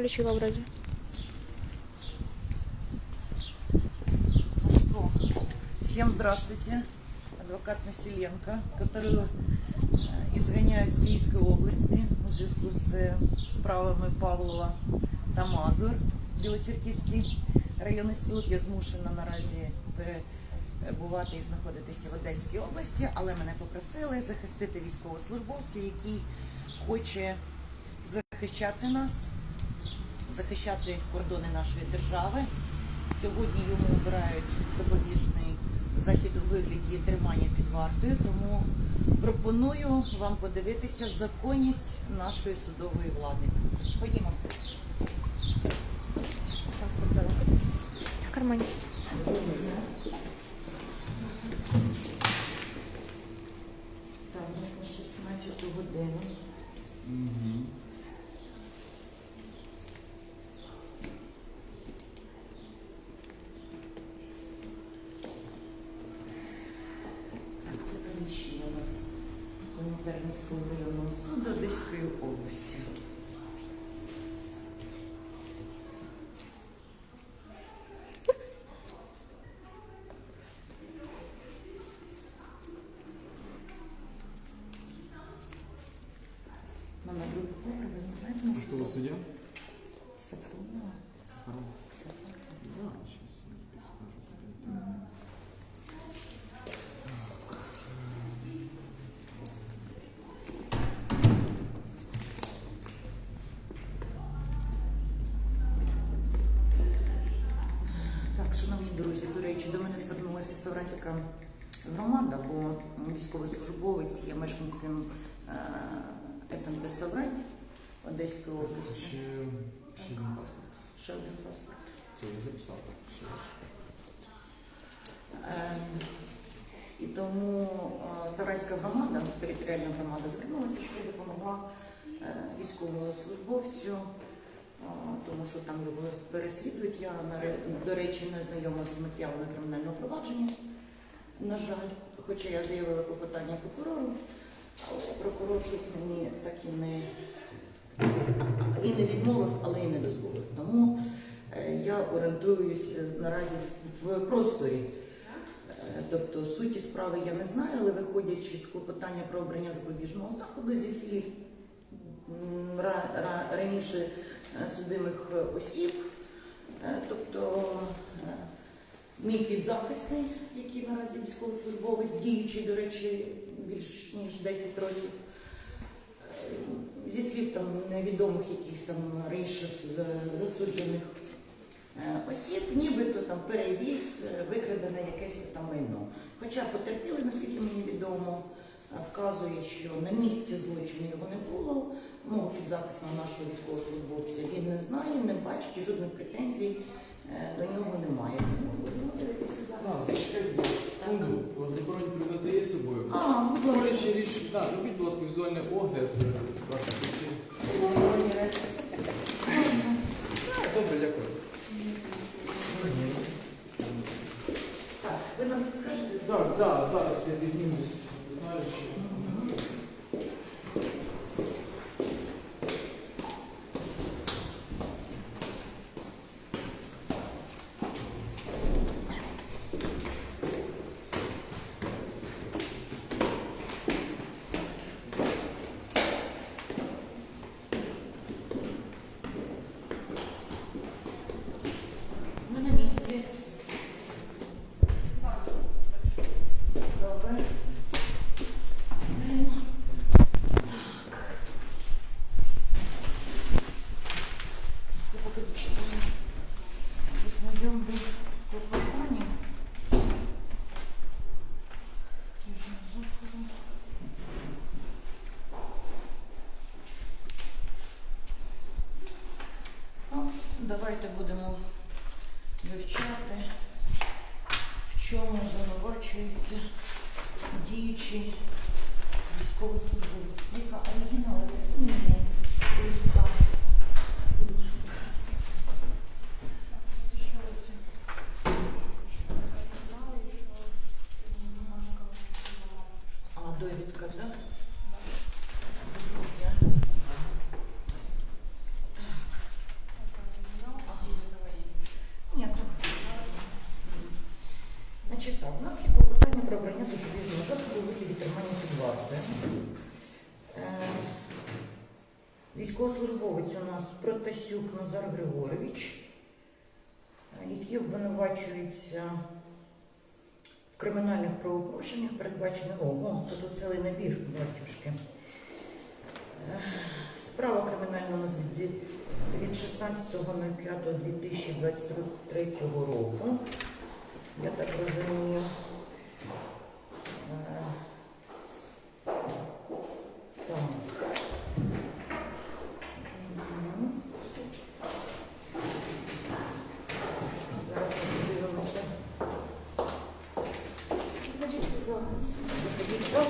включила вроде. Всем здравствуйте. Адвокат Населенко, которую э, изгоняют з Київської області у зв'язку з е, справами Павлова та Мазур. Білоцерківський районний суд. Я змушена наразі перебувати і знаходитися в Одеській області, але мене попросили захистити військовослужбовця, який хоче захищати нас, захищати кордони нашої держави. Сьогодні йому обирають запобіжний захід у вигляді тримання під вартою, тому пропоную вам подивитися законність нашої судової влади. Ходімо. В. Так, у нас на 16 годину. Так, це приміщення у нас Комінтернського районного суду Одеської області. Поверху, ви не знаєте, Что судья? Сафронова? Сахаров. Сафронова. Сейчас я подскажу. куда это. Так, шановні друзі, до речі, до мене звернулася Савранська громада, бо військовослужбовець є мешканцем е, СМТ Саврань Одеської області. ще, ще один паспорт. Ще один паспорт. Це я записав так, ще. Е, І тому е, Саранська громада, територіальна громада, звернулася, щоб допомогла е, військовослужбовцю, е, тому що там його переслідують. Я до речі не знайома з матеріалами кримінального провадження. На жаль, хоча я заявила клопотання прокурору, але прокурор щось мені так і не, і не відмовив, але і не дозволив. Тому е, я орієнтуюсь е, наразі в просторі. Е, Тобто суті справи я не знаю, але виходячи з клопотання про обрання запобіжного заходу зі слів ра- ра- раніше судимих осіб, тобто мій підзахисний, який наразі військовослужбовець, діючий, до речі, більш ніж 10 років. Зі слів там невідомих якихось там раніше засуджених е, осіб, нібито там перевіз, е, викрадене якесь там майно. Хоча потерпіли, наскільки мені відомо, е, вказує, що на місці злочину його не було. Мого підзахисного нашого військовослужбовця він не знає, не бачить жодних претензій до нього немає. Секунду. У вас заборонені предмети є з собою? А, будь ласка. Говорячи річ, так, робіть, будь ласка, візуальний огляд е, ваших речей. Заборонені речі. Добре, дякую. Так, ви нам підскажете? Так, так, зараз я піднімусь. Знаю, що... Ми на місці. Добре. Сідаємо. Так. Я поки зачитаю. Познайомлю з клопотанням. Тиждень заходу. Ну, давайте будемо вивчати, в чому звинувачується діючий військовослужбовець. Яка оригінал листа. Будь ласка. А, довідка, так? Значить так, у нас є клопотання про обрання запобіжного заходу у вигляді тримання під вартою. Е, Військовослужбовець у нас Протасюк Назар Григорович, е, який обвинувачується в кримінальних правопорушеннях, передбачених ого, тут цілий набір батюшки. Е, Справа нас від 16.05.2023 року. Я так розумію. Е, Так. Мгм. Зараз ми подивимося. Заходіть в зал. Заходіть в зал.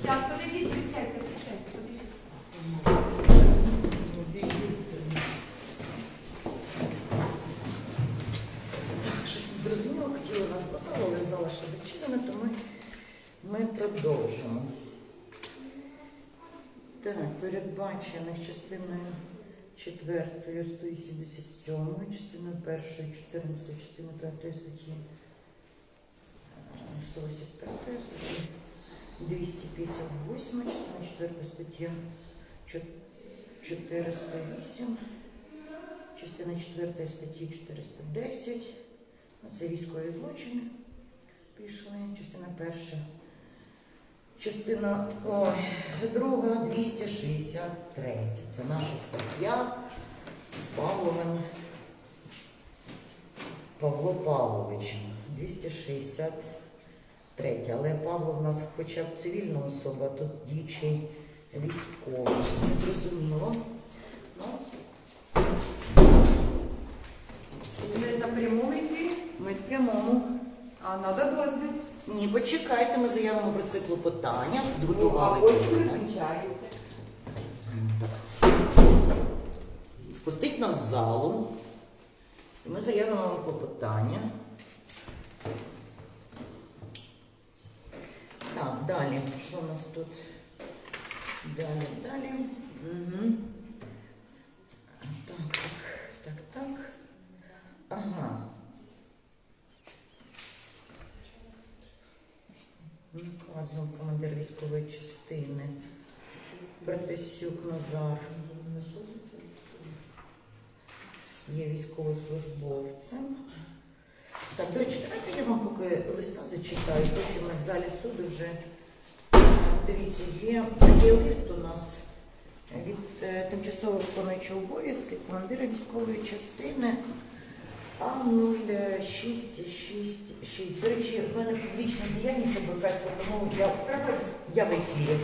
Сейчас, подождите, присядьте, присядьте, подождите. Щось не зрозуміло, хотіли нас посадили, але зала ще зачинена, то ми, ми продовжимо. Так, частиною 4 187, частиною 1 14, частиною 5 статті е, 185 статті 258, частина 4 стаття 408, частина 4 статті 410, Ну, це військові злочини пішли, частина перша. Частина ой, друга 263. Це наша стаття з Павловим Павло Павловичем. 263. Але Павло в нас хоча б цивільна особа, тут діючий військовий. Не зрозуміло. Ну, на прямому ефірі, ми в прямому. а надо дозвіл. Ні, почекайте, ми заявимо про це клопотання. Ну, а ось виключаєте. Впустить нас в залу. І ми заявимо вам клопотання. Так, далі. Що у нас тут? Далі, далі. Угу. Так, так, так, так. Ага. Наказом командир військової частини. Братисюк Назар. Є військовослужбовцем. Так, до речі, давайте я вам поки листа зачитаю, потім ми в залі суду вже дивіться, є такий лист у нас від е, тимчасово виконуючого обов'язки командира військової частини А0666. До речі, в мене публічна діяльність адвокатська, тому я, треба, я в ефірі.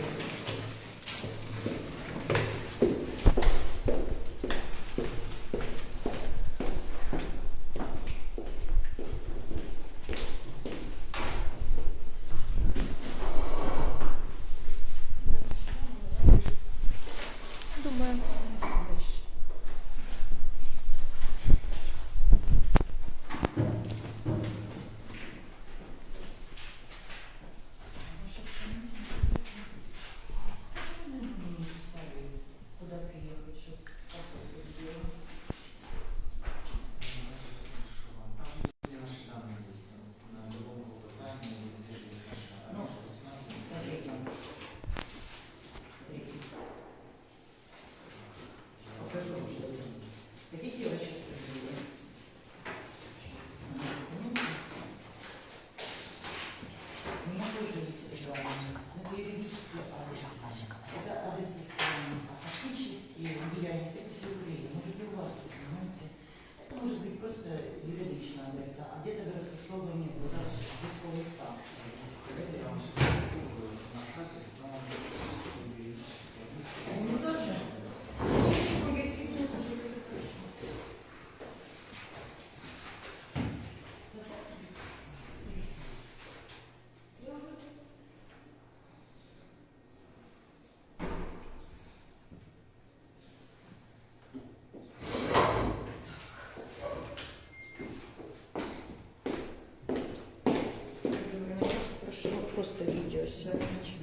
Просто відео снять.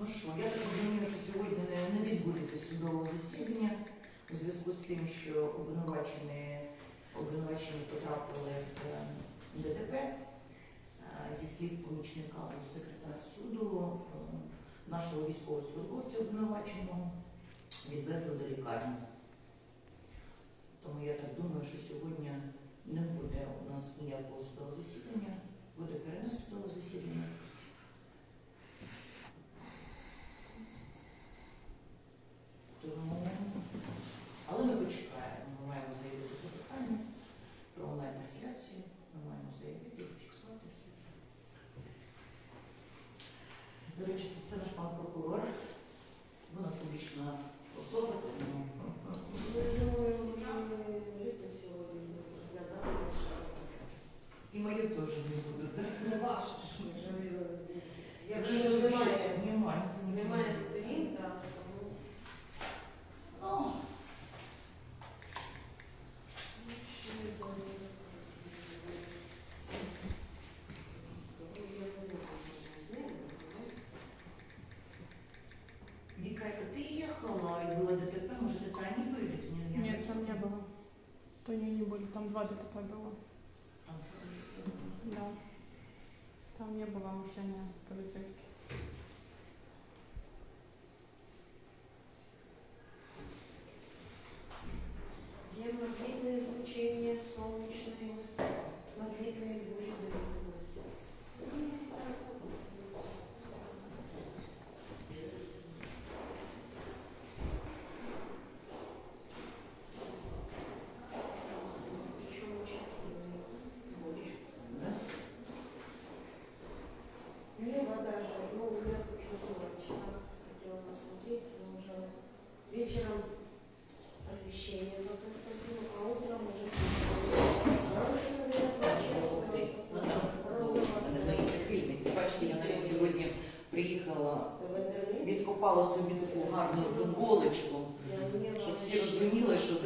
Ну що, я так розумію, що сьогодні не, відбудеться судового засідання у зв'язку з тим, що обвинувачені, обвинувачені потрапили в е, ДТП. Е, Зі слів помічника секретар суду, е, нашого військовослужбовця обвинуваченого відвезли до лікарні. Тому я так думаю, що сьогодні не буде у нас ніякого судового засідання, буде перенесено судове засідання. Тому, але ми почекаємо. Ми маємо заявити про питання про онлайн-трансляцію. Ми маємо заявити фіксувати все це. До речі, це наш пан прокурор.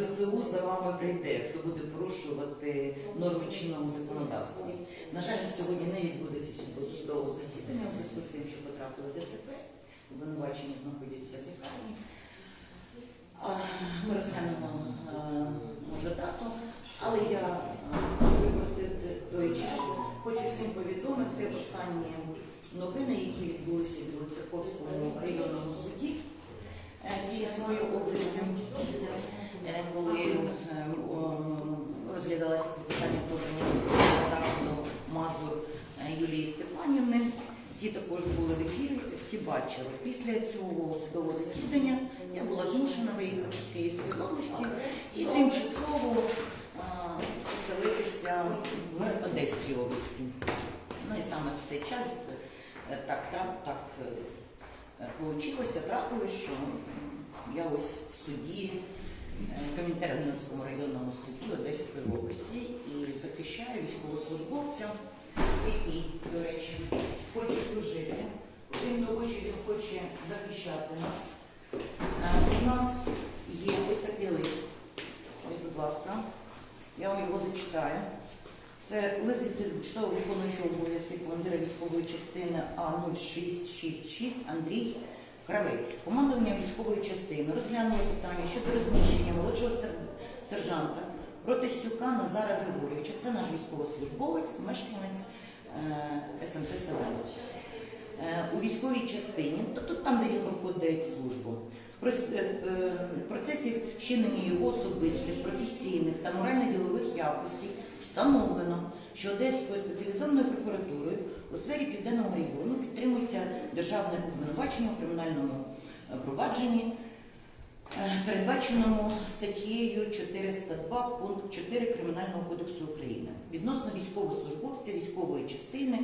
ЗСУ за вами прийде, хто буде порушувати норми чинного законодавства. На жаль, сьогодні не відбудеться суд- судового засідання у зв'язку з тим, що потрапили ДТП. Обвинувачені знаходяться в лікарні. Ми розглянемо е, може дату, але я е, використати той час. Хочу всім повідомити останні новини, які відбулися в Білоцерковському районному суді Київської області, Е, коли е, розглядалося питання про заходу Мазур е, Юлії Степанівни. Всі також були в ефірі, всі бачили. Після цього судового засідання я була змушена виїхати з Київської області і тимчасово поселитися в Одеській області. цей час е, так, так, так вийшло, трапилось, що я ось в суді, е, в Комінтернівському районному суді Одеської області і захищаю військовослужбовця, який, до речі, хоче служити. Крім того, що він хоче захищати нас. Е, У нас є ось такий лист. Ось, будь ласка, я вам його зачитаю. Це лист від виконуючого обов'язки командира військової частини А0666 Андрій Кравець. Командування військової частини розглянуло питання щодо розміщення молодшого сер- сержанта Протисюка Назара Григорьовича. Це наш військовослужбовець, мешканець е, СМТ Селена. Е, у військовій частині, тобто там, де він проходить службу. В е, е, процесі вчинення його особистих, професійних та морально-ділових якостей встановлено, що Одеською спеціалізованою прокуратурою у сфері Південного регіону підтримується державне обвинувачення у кримінальному е, провадженні, е, передбаченому статтєю 402 пункт 4 Кримінального кодексу України відносно військовослужбовця військової частини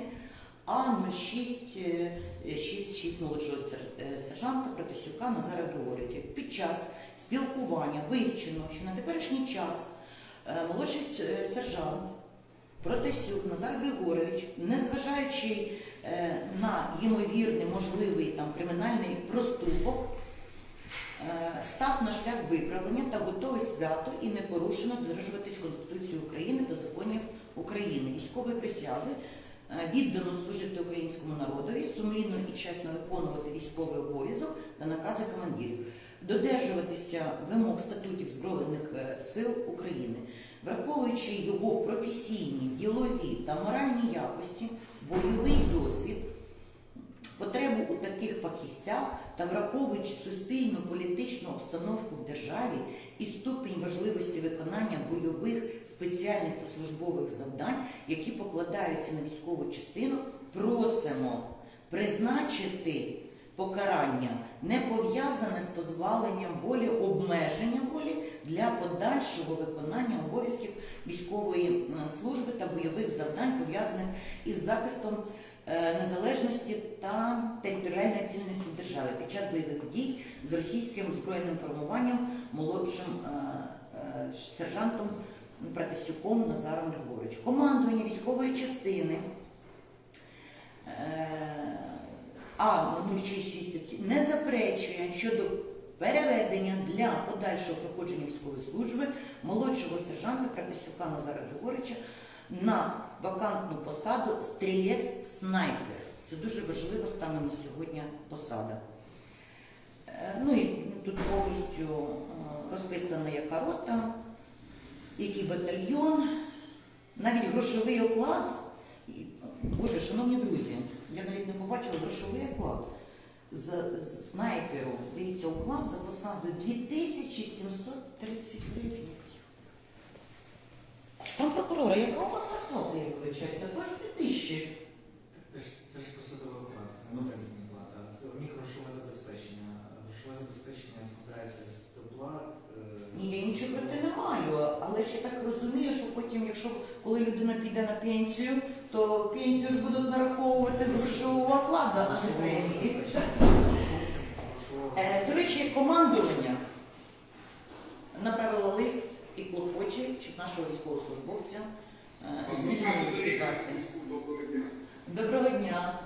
А0666 молодшого сер- е, сержанта Протасюка Назара Григорівича. Під час спілкування вивчено, що на теперішній час молодший сержант Протасюк Назар Григорович, незважаючи е, на ймовірний можливий там кримінальний проступок, е, став на шлях виправлення та готовий свято і непорушено додержуватись Конституції України та законів України, військової присяги, е, віддано служити українському народові, сумлінно і чесно виконувати військовий обов'язок та накази командирів, додержуватися вимог статутів Збройних сил України, враховуючи його професійні, ділові та моральні якості, бойовий досвід. Потребу у таких фахівцях та враховуючи суспільну політичну обстановку в державі і ступінь важливості виконання бойових спеціальних та службових завдань, які покладаються на військову частину, просимо призначити покарання не пов'язане з позбавленням волі, обмеження волі для подальшого виконання обов'язків військової служби та бойових завдань, пов'язаних із захистом е, незалежності та територіальної цілісності держави під час бойових дій з російським збройним формуванням молодшим е, е, сержантом Пратисюком Назаром Григорович. Командування військової частини е, А0660 не заперечує щодо переведення для подальшого проходження військової служби молодшого сержанта Пратисюка Назара Григоровича на вакантну посаду стрілець-снайпер. Це дуже важлива стане на сьогодні посада. Е, Ну і тут повністю е, розписано, яка рота, який батальйон, навіть грошовий оклад. Боже, шановні друзі, я навіть не побачила грошовий оклад снайперу. Дивіться, оклад за посаду 2730 гривень. Пан прокурора, яка у вас зарплата, я вибачаюся? Аж 2000. Це ж, це ж посадова плата, це не заробітна плата. Це у них грошове забезпечення. Грошове забезпечення складається з доплат. е, Ні, я нічого проти не маю, але ж я так розумію, що потім, якщо коли людина піде на пенсію, то пенсію ж будуть нараховувати з грошового окладу, а не премії. Е, До речі, командування направило лист і клопоче, щоб нашого військовослужбовця е, звільнили з під. Доброго дня.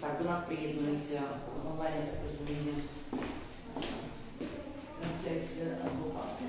Так, до нас приєднується онлайн, я так розумію. Трансляція адвоката.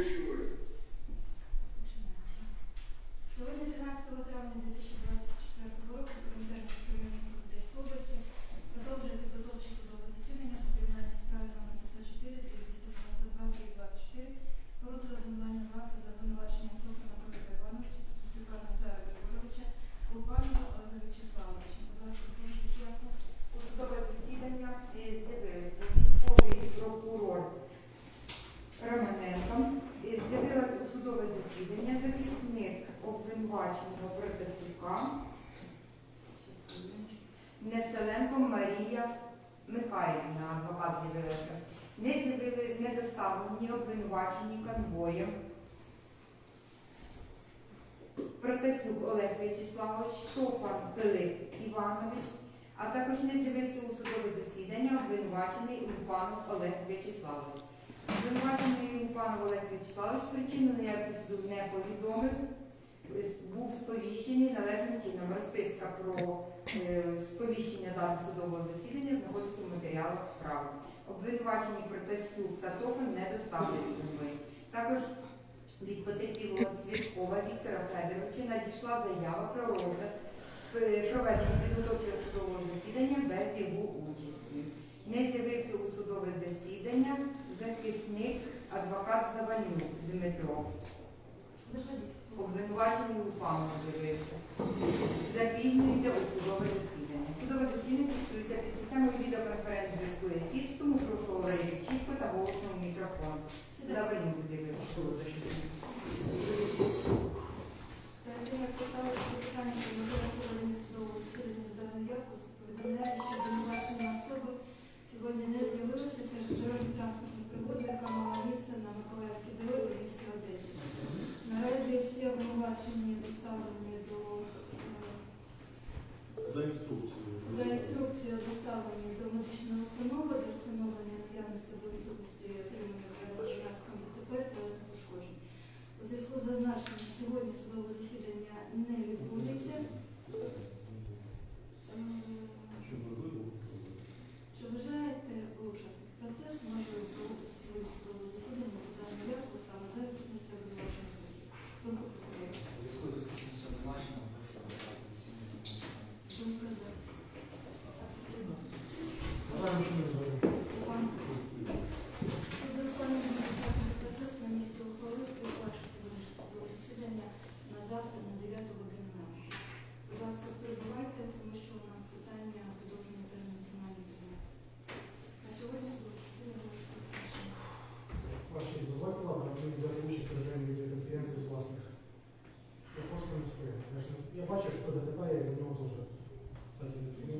spiritual Протасюк Олег В'ячеславович, Шофан Пилип Іванович, а також не з'явився у судове засідання обвинувачений Лупанов Олег В'ячеславович. Обвинувачений Лупанов Олег В'ячеславович причину неявки суду не повідомив, був сповіщений належним чином. Розписка про е, сповіщення дати судового засідання знаходиться в матеріалах справи. Обвинувачені Протасюк та Тофан не доставлені. Також від пілот Цвіткова Віктора Федоровича надійшла заява про розгляд е, проведення підготовки судового засідання без його участі. Не з'явився у судове засідання захисник адвокат Заванюк Дмитро. Обвинувачений у пану з'явився. So does it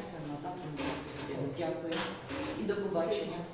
перенесли на завтра. Дякую і до побачення.